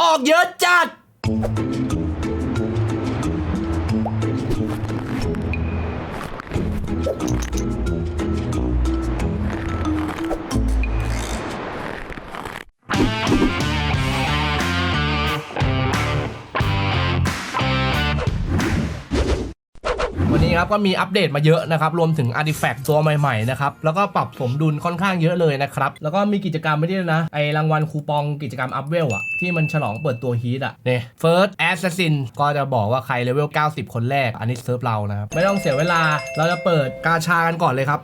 ออกเยอะจัด นนี้ครับก็มีอัปเดตมาเยอะนะครับรวมถึง Artifact ตัวใหม่ๆนะครับแล้วก็ปรับสมดุลค่อนข้างเยอะเลยนะครับแล้วก็มีกิจกรรมไม่ได้วยนะไอรางวัลคูปองกิจกรรมอัพเวลอะที่มันฉลองเปิดตัวฮีทอะเนี่ย First Assassin ก็จะบอกว่าใครเลเวล90 คนแรกอันนี้เซิร์ฟเรานะครับไม่ต้องเสียเวลาเราจะเปิดกาชากันก่อนเลยครับ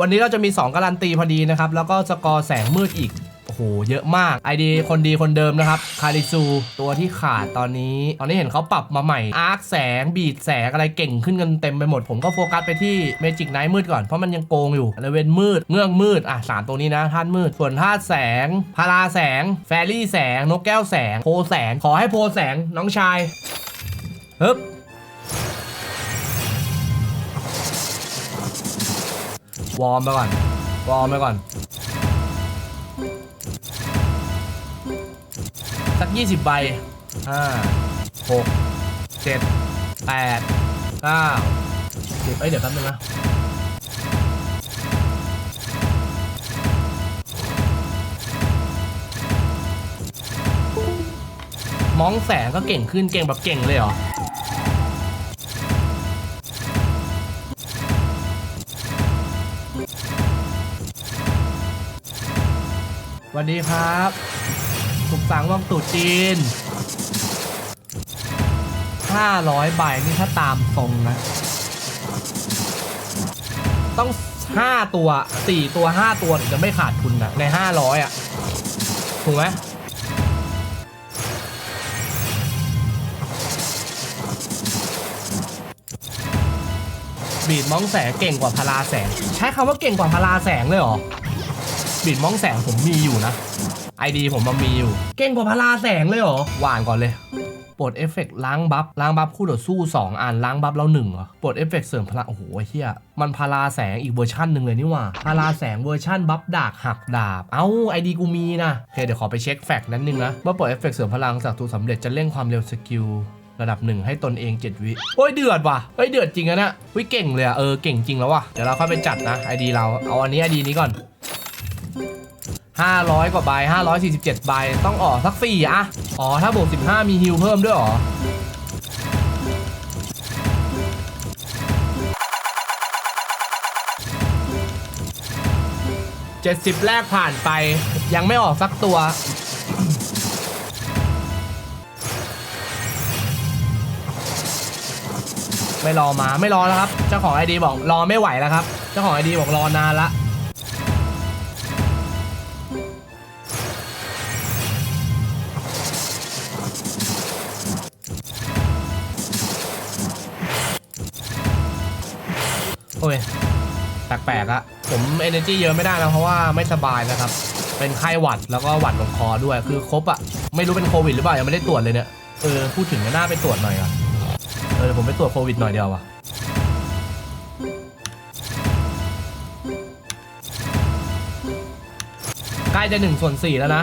วันนี้เราจะมี 2 การันตีพอดีนะครับแล้วก็สกอร์แสงมืดอีก โหเยอะมาก ID คนดีคนเดิมนะครับคาริซูตัวที่ขาดตอนนี้ ตอนนี้เห็นเขาปรับมาใหม่ อาร์คแสงบีดแสงอะไรเก่งขึ้นกันเต็มไปหมด ผมก็โฟกัสไปที่เมจิกไนท์มืดก่อน เพราะมันยังโกงอยู่เลเวนมืดเงือกมืดอะสามตัวนี้นะธาตุมืด ส่วนธาตุแสงพาราแสง แฟรี่แสง นกแก้วแสง โพแสง ขอให้โพแสงน้องชายฮึบวอร์มไปก่อนวอร์มไปก่อน สัก 20 ใบห้าหกเจ็ดแปดเก้าสิบเอ้ยเดี๋ยวแป๊บนึงนะมองแสงก็เก่งขึ้นเก่งแบบเก่งเลยเหรอสวัสดีครับ สุขสันต์วันตรุจีน 500 ใบนี่ถ้าตามทรงนะ ต้อง 5 ตัว 4 ตัว 5 ตัวถึงจะไม่ขาดทุนนะใน 500 อะ ถูกไหมบีดมองแสงเก่งกว่าพลาแสง ใช้คำว่าเก่งกว่าพลาแสงเลยเหรอบีดมองแสงผมมีอยู่นะ ไอดีผมมันมีอยู่ เก่งกว่าพลาแสงเลยเหรอ หวานก่อนเลยปลดเอฟเฟกต์ล้างบัฟล้างบัฟคู่ต่อสู้ 2อันล้างบัฟแล้วหนึ่งเหรอปลดเอฟเฟกต์เสริมพลังโอ้โหเฮียมันพลาแสงอีกเวอร์ชันหนึ่งเลยนี่หว่าพลาแสงเวอร์ชันบัฟดากหักดาบ เอ้าไอดีกูมีนะโอเคเดี๋ยวขอไปเช็คแฟกต์นั้นนึงนะเมื่อปลดเอฟเฟกต์เสริมพลังจากตัวสำเร็จจะเร่งความเร็วสกิลระดับหนึ่งให้ตนเอง 7 วิ โอ้ยเดือดว่ะเฮ้ยเดือดจริงอะเนะวิเก่งเลยอะเออเก่งจริงแล้วว่ะ เดี๋ยวเราค่อยไปจัดนะไอดีเรา เอาอันนี้ไอดีนี้ก่อน 500 กว่าใบ547 ใบ ต้องออกสักสี่อะอ๋อ ถ้าบวก15 มีฮิลเพิ่มด้วยหรอ 70 แรกผ่านไป ยังไม่ออกสักตัว ไม่รอมาไม่รอแล้วครับ เจ้าของไอดีบอกรอไม่ไหวแล้วครับ เจ้าของไอดีบอกรอนานละ อ้ยแปลกๆอะผม energy เยอะไม่ได้นะเพราะว่าไม่สบายนะครับ เป็นไข้หวัดแล้วก็หวัดลงคอด้วยคือครบอะไม่รู้เป็นโควิดหรือเปล่ายังไม่ได้ตรวจเลยเนี่ยเออพูดถึงก็น่าไปตรวจหน่อยอะเออผมไปตรวจโควิดหน่อยเดียวอะใกล้จะหนึ่งส่วนสี่แล้วนะ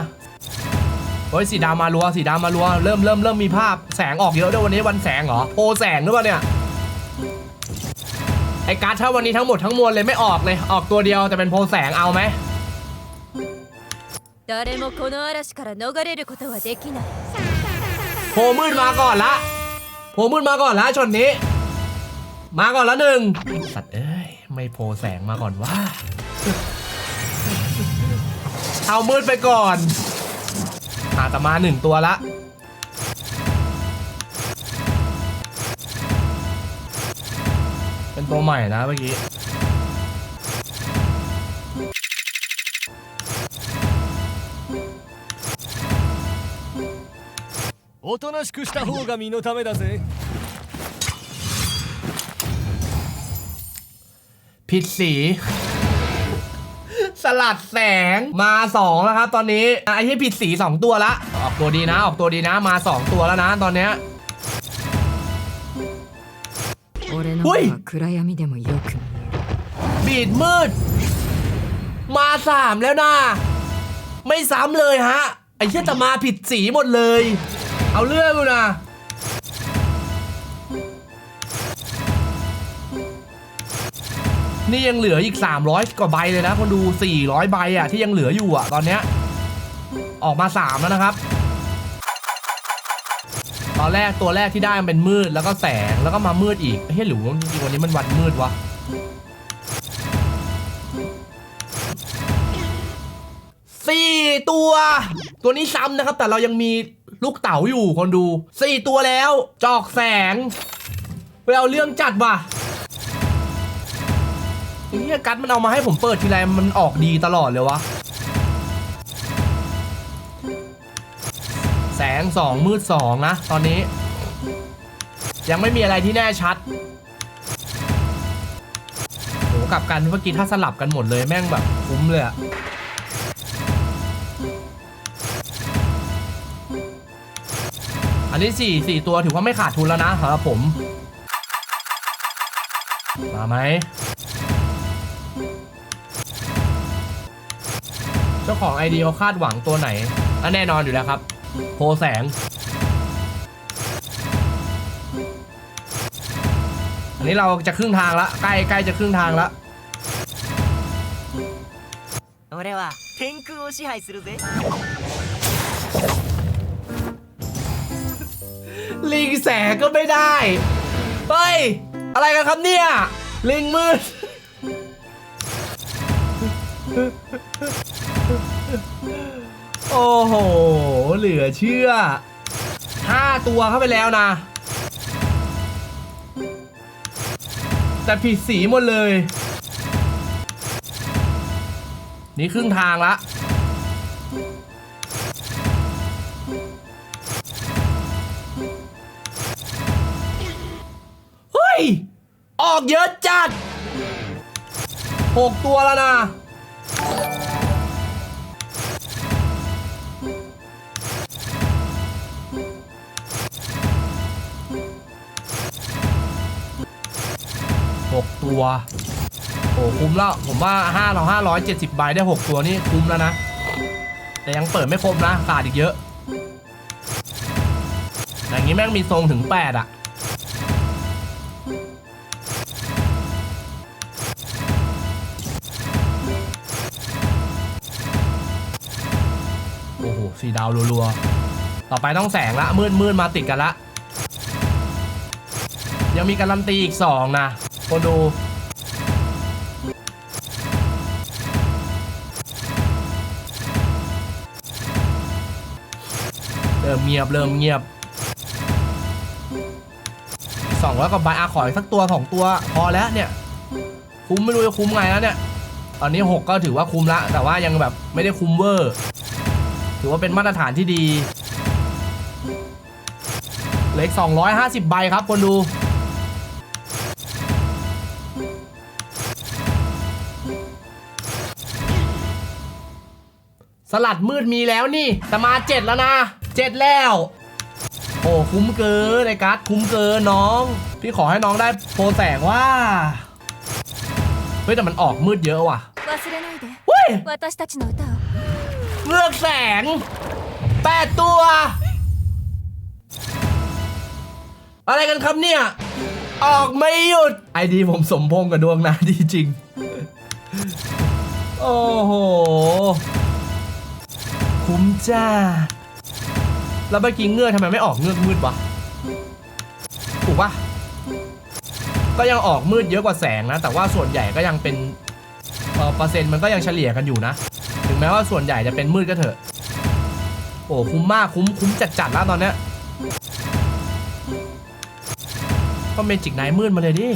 โอ้ยสีดำมารัวสีดำมารัวเริ่มเริ่มเริ่มมีภาพแสงออกเยอะด้วยวันนี้วันแสงเหรอโอแสงหรือเปล่าเนี่ย อการ์ดถ้าวันนี้ทั้งหมดทั้งมวลเลยไม่ออกเลย ออกตัวเดียวแต่เป็นโพลแสงเอาไหม 誰もこの嵐から逃れることはできない โพลมืดมาก่อนละ โพลมืดมาก่อนละชนนี้ มาก่อนละหนึ่งสัตว์เอ้ย ไม่โพลแสงมาก่อนว่า เอามืดไปก่อนอาแต่มาหนึ่งตัวละ ตัวใหม่นะเมื่อกี้ おとなしくした方が身のためだぜ ผิดสี สลัดแสงมาสองแล้วครับ ตอนนี้อ่ะไอ้ที่ผิดสีสองตัวละ ออกตัวดีนะ ออกตัวดีนะมาสองตัวแล้วนะ ตอนเนี้ย 俺のおい目は暗闇でもよく見える บีดมืด มาสามแล้วนะ ไม่ซ้ำเลยฮะ ไอ้เหี้ยแต่มาผิดสีหมดเลย เอาเรื่องอยู่นะ นี่ยังเหลืออีก 300 กว่าใบเลยนะคนดู 400 ใบอ่ะที่ยังเหลืออยู่อ่ะตอนเนี้ยออกมา 3 แล้วนะครับ ตอนแรกตัวแรกที่ได้มันเป็นมืดแล้วก็แสงแล้วก็มามืดอีกเฮ้ยหรือว่าจริงๆวันนี้มันวันมืดวะสี่ตัว ตัวนี้ซ้ำนะครับ แต่เรายังมีลูกเต๋าอยู่คนดูสี่ตัวแล้ว จอกแสงไปเอาเรื่องจัดว่ะไอ้เหี้ยกัดมันเอามาให้ผมเปิดทีไรมันออกดีตลอดเลยวะ งสองมืดสองนะ ตอนนี้ ยังไม่มีอะไรที่แน่ชัดโหกลับกันเมื่อกี้ถ้าสลับกันหมดเลยแม่งแบบคุ้มเลยอะอันนี้สี่สี่ตัวถือว่าไม่ขาดทุนแล้วนะสำหรับผม มาไหมเจ้าของไอเดียเขาคาดหวังตัวไหนอะแน่นอนอยู่แล้วครับ โพแสง อันนี้เราจะครึ่งทางละใกล้ใกล้จะครึ่งทางละ 俺は天空を支配するぜ ลิงแสงก็ไม่ได้ เฮ้ย อะไรกันครับเนี่ย ลิงมืด โอ้โห เหลือเชื่อห้าตัวเข้าไปแล้วนะ แต่ผิดสีหมดเลย นี่ครึ่งทางละเฮ้ย ออกเยอะจัดหกตัวแล้วนะ หกตัว โอ้คุ้มแล้ว ผมว่าห้าเราห้าร้อยเจ็ดสิบใบได้หกตัวนี่คุ้มแล้วนะ แต่ยังเปิดไม่ครบนะขาดอีกเยอะ อย่างนี้แม่งมีทรงถึงแปดอะโอ้โหสีดาวรัวๆ ต่อไปต้องแสงละ มืดมืดมาติดกันละยังมีการันตีอีกสองนะ คนดูเริ่มเงียบเริ่มเงียบสองร้อยกว่าใบอาขออีกสักตัวสองตัวพอแล้วเนี่ย คุ้มไม่รู้จะคุ้มไงแล้วเนี่ย ตอนนี้6ก็ถือว่าคุ้มละ แต่ว่ายังแบบไม่ได้คุ้มเวอร์ ถือว่าเป็นมาตรฐานที่ดี เหลืออีก250ใบครับคนดู สลัดมืดมีแล้วนี่ แต่มาเจ็ดแล้วนะเจ็ดแล้ว โอ้คุ้มเกินไอ้กัสคุ้มเกินน้อง พี่ขอให้น้องได้โพรแสงว่าเฮ้ยแต่มันออกมืดเยอะว่ะเฮ้ยเลือกแสงแปดตัว อะไรกันครับเนี่ย ออกไม่หยุด ไอดีผมสมพงกับดวงนาดีจริง โอ้โห คุ้มจ้า แล้วเมื่อกี้เงือกทำไมไม่ออกเงือกมืดวะ ถูกปะก็ยังออกมืดเยอะกว่าแสงนะ แต่ว่าส่วนใหญ่ก็ยังเป็นเออเปอร์เซ็นต์มันก็ยังเฉลี่ยกันอยู่นะ ถึงแม้ว่าส่วนใหญ่จะเป็นมืดก็เถอะ โอ้คุ้มมากคุ้มคุ้มจัดจัดๆแล้วตอนเนี้ยก็เมจิกไนมืดมาเลยดิ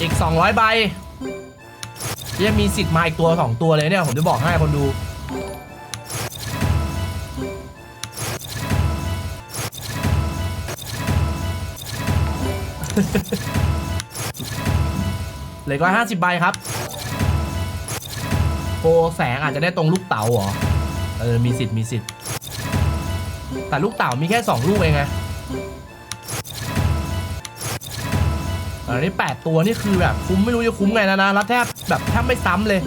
อีก 200 ใบ ยังมีสิทธิ์มาอีกตัว2ตัวเลยเนี่ยผมจะบอกให้คนดูเหลือร้อยห้าสิบใบครับโปรแสงอาจจะได้ตรงลูกเต๋าเหรอ เออ มีสิทธิ์มีสิทธิ์ แต่ลูกเต๋ามีแค่ 2 ลูกเองไง อันนี้ 8 ตัวนี่คือแบบคุ้มไม่รู้จะคุ้มไงแล้วนะรับแทบแบบแทบไม่ซ้ำเลย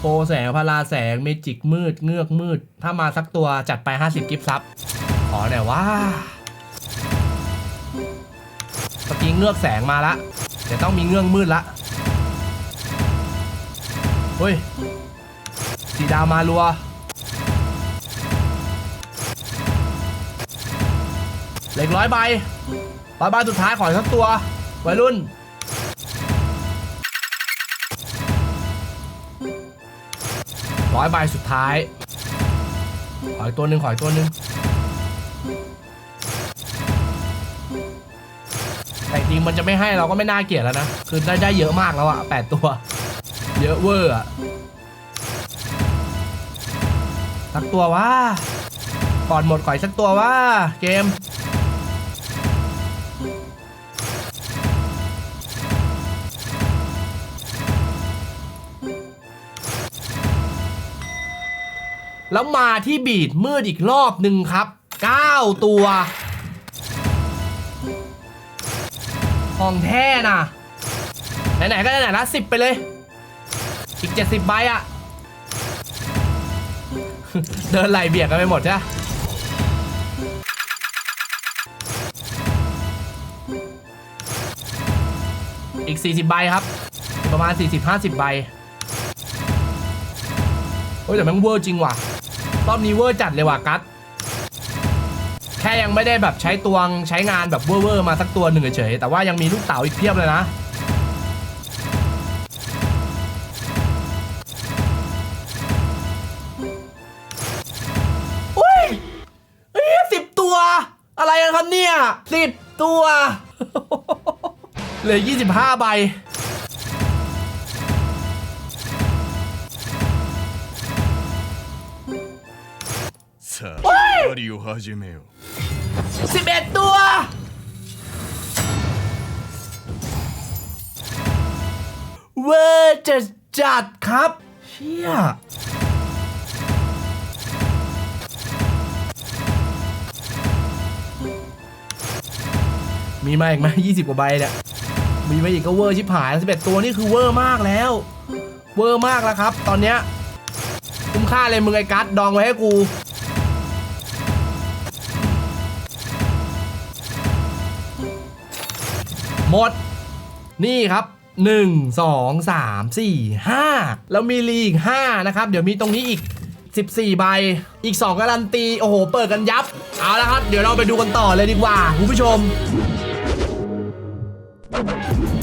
โปรแสงพาราแสงเมจิกมืด เงือกมืด ถ้ามาสักตัวจัดไป 50 กิฟต์ซับ ขอหน่อยว่าเมื่อกี้เงือกแสงมาละเดี๋ยวต้องมีเงือกมืดละเฮ้ย สีดาวมารัวเหล็กร้อยใบร้อยใบสุดท้ายขออีกสักตัว วัยรุ่น ร้อยใบสุดท้าย ขออีกตัวหนึ่งขออีกตัวหนึ่งแต่จริงมันจะไม่ให้เราก็ไม่น่าเกลียดแล้วนะ คือได้ได้เยอะมากแล้วอะแปดตัว เยอะเวอร์อะ สักตัวว่าก่อนหมดขออีกสักตัวว่าเกม แล้วมาที่บีดมืดอีกรอบหนึ่งครับ 9 ตัว ของแท้นะไหนๆก็ไหนๆละสิบไปเลย อีก 70ใบอะ เดินไหลเบียดกันไปหมดใช่ปะอีก 40 ใบครับ ประมาณ 40-50 ใบเฮ้ยแต่ม่งเวอร์จริงว่ะรอบนี้เวอร์จัดเลยว่ะกัสแค่ยังไม่ได้แบบใช้ตวงใช้งานแบบเวอร์ๆมาสักตัวหนึ่งเฉยๆแต่ว่ายังมีลูกเต๋าอีกเพียบเลยนะ อะไรกันครับเนี่ยสิบตัว เหลือยี่สิบห้าใบ さあ狩りを始めようสิบเอ็ดตัว เวอร์จะจัดครับ เชี่ย มีมาอีกไหมยี่สิบกว่าใบเนี่ย มีมาอีกก็เวอร์ชิบหายสิบเอ็ดตัวนี่คือเวอร์มากแล้ว เวอร์มากแล้วครับ ตอนเนี้ยคุ้มค่าเลยมึงไอ้กัสดองไว้ให้กูหมด นี่ครับ 1 2 3 4 5 แล้วมีลีอีก 5 นะครับ เดี๋ยวมีตรงนี้อีก 14 ใบ อีก 2การันตี โอ้โห เปิดกันยับ เอาละครับ เดี๋ยวเราไปดูกันต่อเลยดีกว่า คุณผู้ชม Thank you.